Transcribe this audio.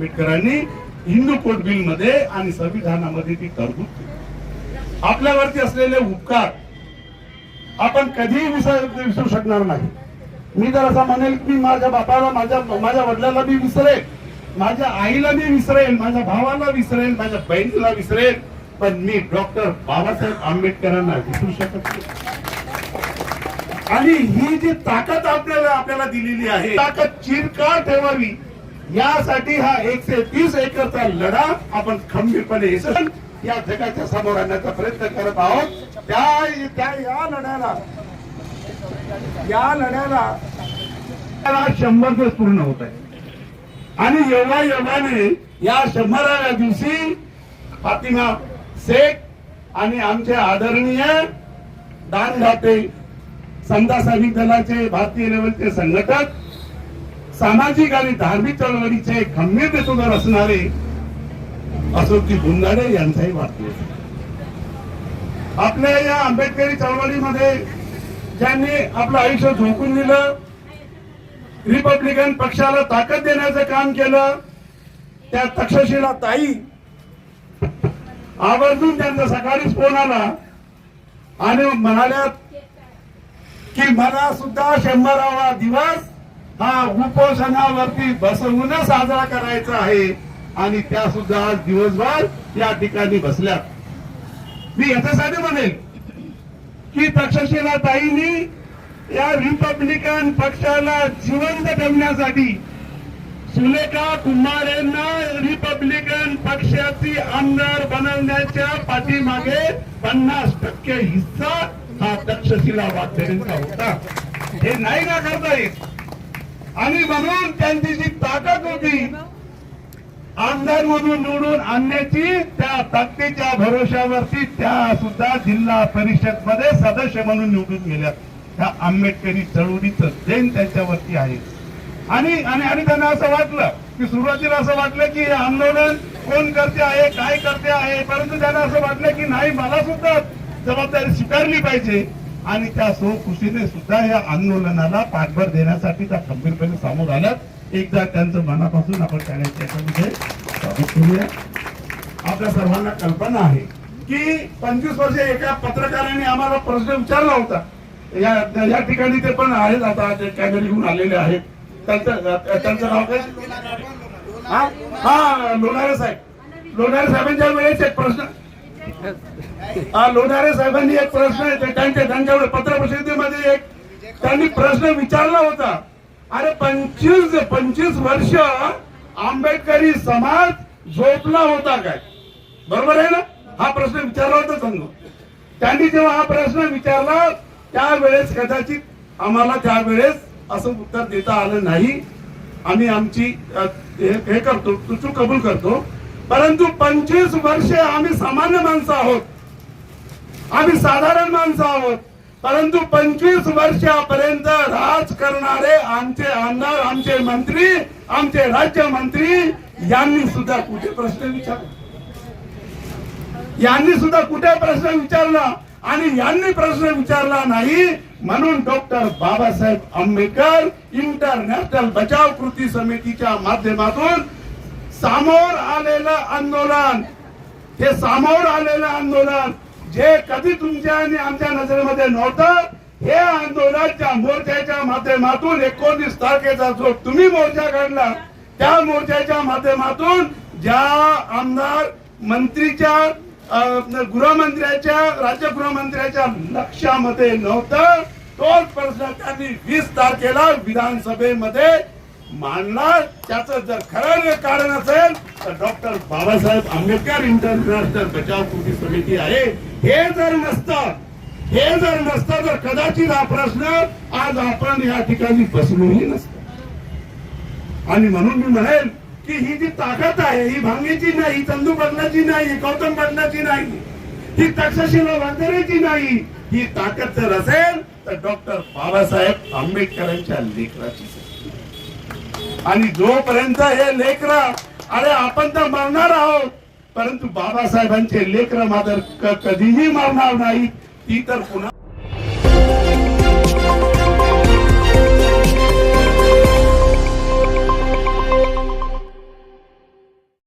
आंबेडकरांनी हिंदू कोट बिलमध्ये आणि संविधानामध्ये ती तरतूद केली. आपल्यावरती असलेले उपकार आपण कधीही विसर विसरू शकणार नाही मी जर असं म्हणेल की माझ्या बापाला माझ्या माझ्या वडिलाला मी विसरेल माझ्या आईला मी विसरेल माझ्या भावाला विसरेल माझ्या बहिणीला विसरेल पण मी डॉक्टर बाबासाहेब आंबेडकरांना विसरू शकत नाही आणि ही जी ताकद आपल्याला आपल्याला दिलेली आहे ताकद चिरकाळ ठेवावी यासाठी हा एकशे तीस एकरचा लढा आपण खंबीरपणे या जगाच्या समोर आणण्याचा प्रयत्न करत आहोत. त्या त्या या लढ्याला या लढ्याला शंभर दिवस पूर्ण होत आहे. आणि एवढ्या योगाने या शंभराव्या दिवशी फातिमा शेख आणि आमचे आदरणीय दानदाते समता सैनिक दलाचे भारतीय लेवलचे संघटक सामाजिक आणि धार्मिक चळवळीचे खंबीर नेतृत्व असणारे अशोक की गुंडाडे यांचाही वाढदिवस आपल्या या आंबेडकरी चळवळीमध्ये ज्यांनी आपलं आयुष्य झोकून दिलं रिपब्लिकन पक्षाला ताकद देण्याचं काम केलं त्या तक्षशिला ताई आवर्जून त्यांचा सकाळीच फोन आला आणि म्हणाल्या की मला सुद्धा शंभरावा दिवस हा उपोषणावरती बसवून साजरा करायचा आहे. आणि त्या सुद्धा आज दिवसभर या ठिकाणी बसल्या मी याच्यासाठी म्हणेल की तक्षशिला ताईंनी या रिपब्लिकन पक्षाला जिवंत ठेवण्यासाठी सुलेखा कुमार यांना रिपब्लिकन पक्षाची आमदार बनवण्याच्या पाठीमागे पन्नास टक्के हिस्सा हा तक्षशिला वाघेरेंचा होता. हे नाही ना करता येत. आणि म्हणून त्यांची जी ताकद होती आमदार म्हणून निवडून आणण्याची त्या ताकदीच्या भरोशावरती त्या सुद्धा जिल्हा परिषदमध्ये सदस्य म्हणून निवडून गेल्या. त्या आंबेडकरी चळवळीचं देण त्यांच्यावरती आहे. आणि आणि आणि त्यांना असं वाटलं की सुरुवातीला असं वाटलं की हे आंदोलन कोण करते आहे काय करते आहे परंतु त्यांना असं वाटलं की नाही मला सुद्धा जबाबदारी स्वीकारली पाहिजे. आणि त्या सो खुशीने सुद्धा या आंदोलनाला पाठबळ देण्यासाठी त्या खंबीरपणे सामोर आल्यात. एकदा त्यांचं मनापासून आपण त्यांच्या याच्यामध्ये स्वागत करूया. आपल्या सर्वांना कल्पना आहे की पंचवीस वर्ष एका पत्रकाराने आम्हाला प्रश्न विचारला होता. या या ठिकाणी ते पण आहेत आता ते कॅमेरे घेऊन आलेले आहेत. त्यांचं त्यांचं नाव काय? हा लोणारे साहेब. लोणारे साहेबांच्या वेळेस एक प्रश्न लोणारे साहेबांनी एक प्रश्न आहे त्यांच्या त्यांच्याकडे पत्रप्रसिद्धीमध्ये एक त्यांनी प्रश्न विचारला होता. अरे पंचवीस पंचवीस वर्ष आंबेडकरी समाज झोपला होता काय? बरोबर आहे ना? हा प्रश्न विचारला होता समजा. त्यांनी जेव्हा हा प्रश्न विचारला त्यावेळेस कदाचित आम्हाला त्यावेळेस असं उत्तर देता आलं नाही. आम्ही आमची हे करतो चूक कबूल करतो. परंतु पंचवीस वर्षे आम्ही सामान्य माणसं आहोत. आम्ही साधारण माणसं आहोत. परंतु पंचवीस वर्षापर्यंत राज करणारे आमचे आमदार आमचे मंत्री आमचे राज्यमंत्री यांनी सुद्धा कुठे प्रश्न विचारला? यांनी सुद्धा कुठे प्रश्न विचारला? आणि यांनी प्रश्न विचारला नाही म्हणून डॉक्टर बाबासाहेब आंबेडकर इंटरनॅशनल बचाव कृती समितीच्या माध्यमातून सामोर आलेलं आंदोलन. हे सामोर आलेलं आंदोलन जे कधी तुमच्या आणि आमच्या नजरेमध्ये नव्हतं हे आंदोलनच्या मोर्चाच्या माध्यमातून एकोणीस तारखेचा जो तुम्ही मोर्चा काढला त्या मोर्चाच्या माध्यमातून ज्या आमदार मंत्रीच्या गृहमंत्र्याच्या राज्य गृहमंत्र्याच्या लक्षामध्ये नव्हतं तोच प्रश्न त्यांनी वीस तारखेला विधानसभेमध्ये मानणार त्याचं जर खरं कारण असेल तर डॉक्टर बाबासाहेब आंबेडकर इंटरनॅशनल बचाव कृती समिती आहे. हे जर नसतं हे जर नसतं तर कदाचित हा प्रश्न आज आपण या ठिकाणी बसलोही नसतो. आणि म्हणून मी म्हणेल की ही जी ताकद आहे ही भांगेची नाही चंदू बदलाची नाही गौतम बदलाची नाही ही तक्षशिला वांदेरेची नाही ही ताकद जर असेल तर डॉक्टर बाबासाहेब आंबेडकरांच्या लेकराची आणि जोपर्यंत हे लेकरा अरे आपण तर मरणार आहोत परंतु बाबासाहेबांचे लेकर मात्र कधीही मरणार नाही ती तर पुन्हा